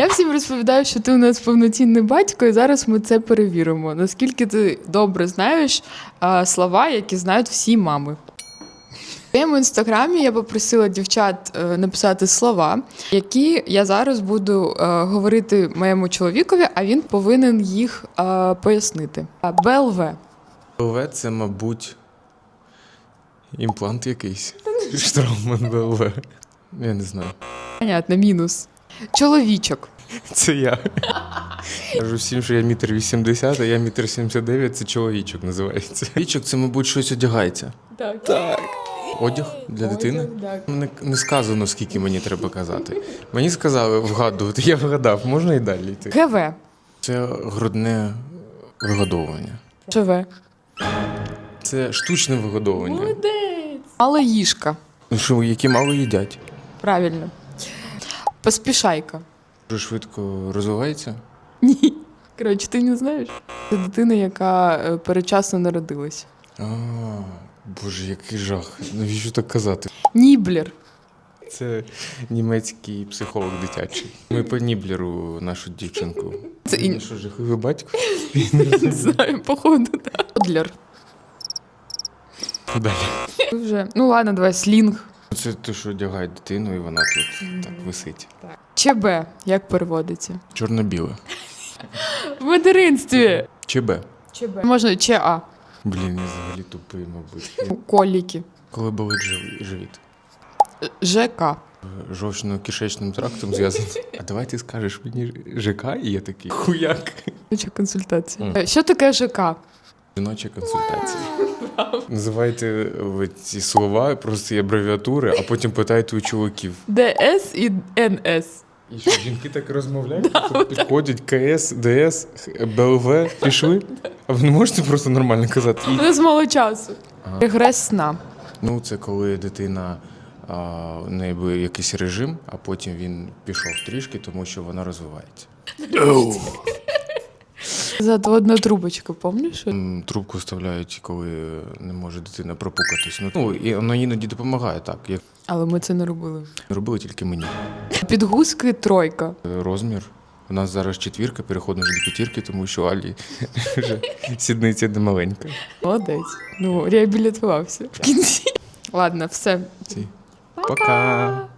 Я всім розповідаю, що ти у нас повноцінний батько, і зараз ми це перевіримо. Наскільки ти добре знаєш а, слова, які знають всі мами. В своєму інстаграмі я попросила дівчат е, написати слова, які я зараз буду е, говорити моєму чоловікові, а він повинен їх е, пояснити. А, БЛВ. БЛВ це, мабуть, імплант якийсь. Штрауман БЛВ. Я не знаю. Понятно, мінус. Чоловічок. Це я. Кажу всім, що я мітр вісімдесят, а я мітр сімдесят дев'ять, це чоловічок називається. Чоловічок це, мабуть, щось одягається. Так. так. Одяг для дитини? Так. Не, не сказано, скільки мені треба казати. Мені сказали вгадувати, я вгадав, можна і далі йти. ГВ. Це грудне вигодовування. ЖВ. Це штучне вигодовування. Молодець. Малоїжка. Ну що, які мало їдять? Правильно. Поспішайка. Дуже швидко розвивається. Ні. Коротше, ти не знаєш? Це дитина, яка е, передчасно народилась. А, боже, який жах. Навіщо так казати? Ніблер. Це німецький психолог дитячий. Ми по Ніблеру нашу дівчинку. Це Він і що, жахливий батько? не знаю, походу, так. Тодлер. Далі. Вже. Ну ладно, давай слінг. Це те, що одягає дитину, і вона тут так висить. ЧБ. Як переводиться? Чорно-біле. В материнстві. ЧБ. ЧБ. Можна ЧА. Блін, я взагалі тупий, мабуть. Коліки. Коли болить жив- живіт. ЖК. Жовчно-кишечним трактом зв'язано. А давай ти скажеш мені ЖК, і я такий хуяк. Жіноча консультація. Е, Що таке ЖК? Жіноча консультація. Називайте ви ці слова, просто є абревіатури, а потім питайте у чоловіків. ДС і НС. І що, жінки так розмовляють? Тут Підходять КС, ДС, БЛВ, пішли. А ви не можете просто нормально казати? Ну, з мало часу. Регрес сна. Ну, це коли дитина а, у неї був якийсь режим, а потім він пішов трішки, тому що вона розвивається. Затводна трубочка, помніш? М, Трубку вставляють, коли не може дитина пропукатись. Ну, Ну, і воно іноді допомагає так, як Але ми це не робили. робили тільки мені. Підгузки тройка. Розмір. У нас зараз четвірка, переходимо вже до п'ятірки, тому що Алі вже сідниця не маленька. Молодець. Ну, реабілітувався в кінці. Ладно, все. Ці. Пока.